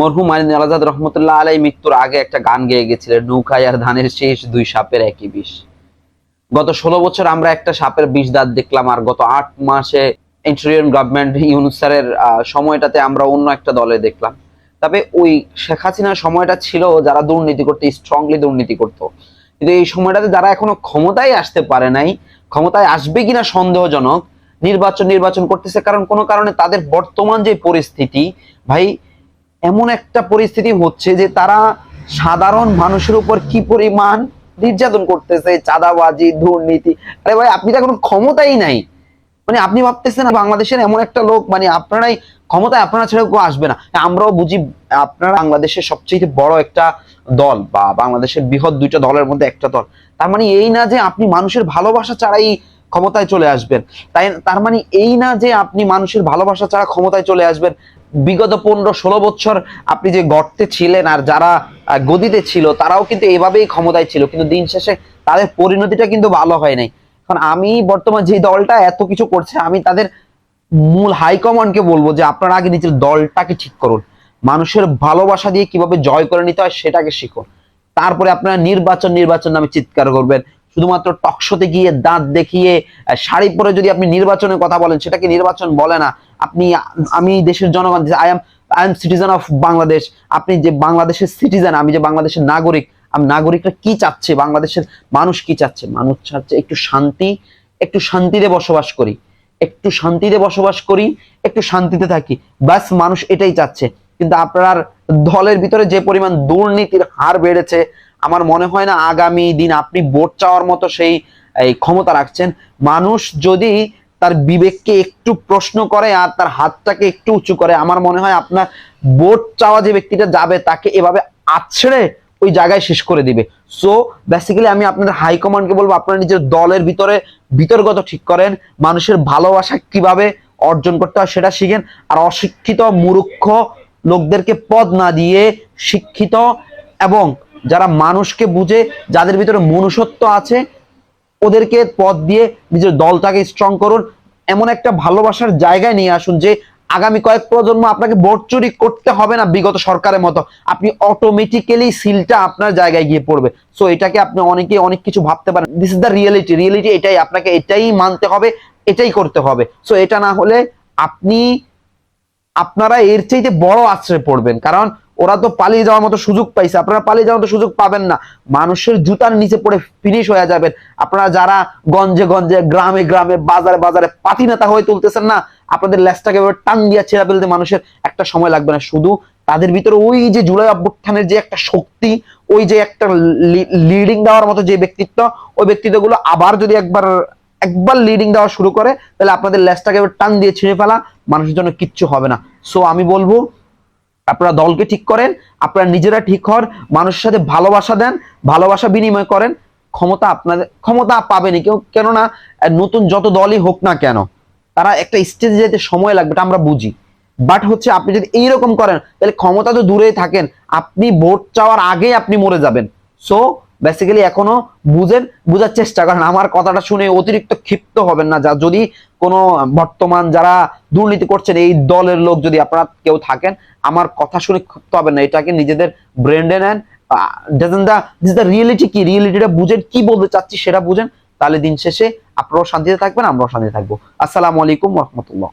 মরহুম আলী আলাজাদ রহমতুল্লাহ আলাই মৃত্যুর আগে একটা গান গেয়ে গেছিলেন নৌকায় আর ধানের শেষ দুই সাপের একই বিষ। গত ষোলো বছর আমরা একটা সাপের বিষ দাঁত দেখলাম আর গত আট মাসে ইন্টারিয়ন গভর্নমেন্ট ইউনুসারের সময়টাতে আমরা অন্য একটা দলে দেখলাম। তবে ওই শেখ হাসিনার সময়টা ছিল যারা দুর্নীতি করতে স্ট্রংলি দুর্নীতি করতো। কিন্তু এই সময়টাতে যারা এখনও ক্ষমতায় আসতে পারে নাই, ক্ষমতায় আসবে কিনা সন্দেহজনক, নির্বাচন নির্বাচন করতেছে কারণ কোনো কারণে তাদের বর্তমান যে পরিস্থিতি, ভাই এমন একটা পরিস্থিতি হচ্ছে যে তারা সাধারণ মানুষের উপর কি পরিমাণ নির্যাতন করতেছে, চাঁদাবাজি, দুর্নীতি। আরে ভাই, আপনি তো কোনো ক্ষমতাই নাই। মানে আপনি ভাবতেছেন বাংলাদেশের এমন একটা লোক মানে আপনারাই ক্ষমতায়, আপনারা ছেড়ে কেউ আসবে না। আমরাও বুঝি আপনারা বাংলাদেশের সবচেয়ে বড় একটা দল বা বাংলাদেশের বৃহৎ দুইটা দলের মধ্যে একটা দল। তার মানে এই না যে আপনি মানুষের ভালোবাসা ছাড়াই ক্ষমতায় চলে আসবেন। তাই, তার মানে এই না যে আপনি মানুষের ভালোবাসা ছাড়া ক্ষমতায় চলে আসবেন। বিগত পনেরো ষোলো বছর আপনি যে গর্তে ছিলেন আর যারা গদিতে ছিল, তারাও কিন্তু এভাবেই ক্ষমতায় ছিল, কিন্তু দিন শেষে তাদের পরিণতিটা কিন্তু ভালো হয় নাই। এখন আমি বর্তমান যে দলটা এত কিছু করছে, আমি তাদের মূল হাইকমান্ডকে বলব যে আপনারা আগে নিজের দলটাকে ঠিক করুন। মানুষের ভালোবাসা দিয়ে কীভাবে জয় করে নিতে হয় সেটাকে শিখুন। তারপরে আপনারা নির্বাচন নির্বাচন নামে চিৎকার করবেন। শুধুমাত্র টকশোতে গিয়ে দাঁত দেখিয়ে শাড়ি পরে যদি আপনি নির্বাচনের কথা বলেন, সেটাকে নির্বাচন বলে না। আপনি, আমি দেশের জনগণ I am I am citizen of Bangladesh আপনি যে বাংলাদেশের সিটিজেন আমি যে বাংলাদেশের নাগরিক, আমি, নাগরিকরা কি চাচ্ছে, বাংলাদেশের মানুষ কি চাচ্ছে? মানুষ চাচ্ছে একটু শান্তি, একটু শান্তিতে বসবাস করি। একটু শান্তিতে বসবাস করি, একটু শান্তিতে থাকি। ব্যাস, মানুষ এটাই চাচ্ছে। কিন্তু আপনার দলের ভিতরে যে পরিমাণ দুর্নীতির হার বেড়েছে, আমার মনে হয় না আগামী দিন আপনি ভোট চাওয়ার মতো সেই ক্ষমতা রাখছেন। মানুষ যদি তার বিবেককে একটু প্রশ্ন করে আর তার হাতটাকে একটু উঁচু করে। আমার মনে হয় আপনার ভোট চাওয়া যে ব্যক্তিটা যাবে, তাকে এভাবে আছড়ে ওই জায়গায় শেষ করে দিবে। সো বেসিক্যালি আমি আপনাদের হাইকমান্ডকে বলব, আপনারা নিজের দলের ভিতরে বিতর্কত ঠিক করেন, মানুষের ভালোবাসা কীভাবে অর্জন করতে হয় সেটা শিখেন, আর অশিক্ষিত, মূর্খ লোকদেরকে পদ না দিয়ে শিক্ষিত এবং যারা মানুষকে বুঝে, যাদের ভিতরে মনুষ্যত্ব আছে, ওদেরকে পদ দিয়ে নিজের দলটাকে স্ট্রং করুন। এমন একটা ভালোবাসার জায়গায় নিয়ে আসুন যে আগামী কয়েক প্রজন্ম আপনাকে ভোট চুরি করতে হবে না বিগত সরকারের মতো। আপনি অটোমেটিক্যালি সিলটা আপনার জায়গায় গিয়ে পড়বে। সো এটাকে আপনি অনেকে অনেক কিছু ভাবতে পারেন। This is the reality reality এটাই, আপনাকে এটাই মানতে হবে, এটাই করতে হবে। সো এটা না হলে আপনি, আপনারা এর চাইতে বড় আশ্রয় পড়বেন। কারণ ওরা তো পালিয়ে যাওয়ার মতো সুযোগ পাইছে। আপনারা পালিয়ে যাওয়ার মতো সুযোগ পাবেন না। মানুষের জুতার নিচে পড়ে ফিনিশ হয়ে যাবেন। আপনারা যারা গঞ্জে গঞ্জে, গ্রামে গ্রামে, বাজারে বাজারে পাতি নেতা হয়ে তুলতেছেন না, আপনাদের এভাবে টান দিয়া ছেড়া ফেলতে মানুষের একটা সময় লাগবে না। শুধু তাদের ভিতরে ওই যে জুলাই অভ্যুত্থানের যে একটা শক্তি, ওই যে একটা লিডিং দেওয়ার মতো যে ব্যক্তিত্ব, ওই ব্যক্তিত্বগুলো আবার যদি একবার একবার লিডিং দেওয়া শুরু করে, তাহলে আপনাদের এবার টান দিয়ে ছিঁড়ে ফেলা মানুষের জন্য কিচ্ছু হবে না। সো আমি বলব আপনারা দলকে ঠিক করেন, আপনারা নিজেরা ঠিক হন, মানুষের সাথে ভালোবাসা দেন, ভালোবাসা বিনিময় করেন, ক্ষমতা আপনাদের, ক্ষমতা পাবেনি কেউ, কেননা নতুন যত দলই হোক না কেন, তারা একটা স্টেজে যেতে সময় লাগবে, এটা আমরা বুঝি। বাট হচ্ছে আপনি যদি এইরকম করেন, তাহলে ক্ষমতা তো দূরেই থাকেন, আপনি ভোট চাওয়ার আগেই আপনি মরে যাবেন। সো বেসিক্যালি এখনও বুঝেন, বুঝার চেষ্টা করেন। আমার কথাটা শুনে অতিরিক্ত ক্ষিপ্ত হবেন না। যা, যদি কোনো বর্তমান যারা দুর্নীতি করছেন, এই দলের লোক যদি আপনারা কেউ থাকেন, আমার কথা শুনে ক্ষিপ্ত হবেন না। এটাকে নিজেদের ব্রেন্ডে নেন। রিয়েলিটি কি? রিয়েলিটিটা বুঝেন, কি বলতে চাচ্ছি সেটা বুঝেন। তাহলে দিন শেষে আপনারাও শান্তিতে থাকবেন, আমরাও শান্তিতে থাকব। আসসালামু আলাইকুম রহমতুল্লাহ।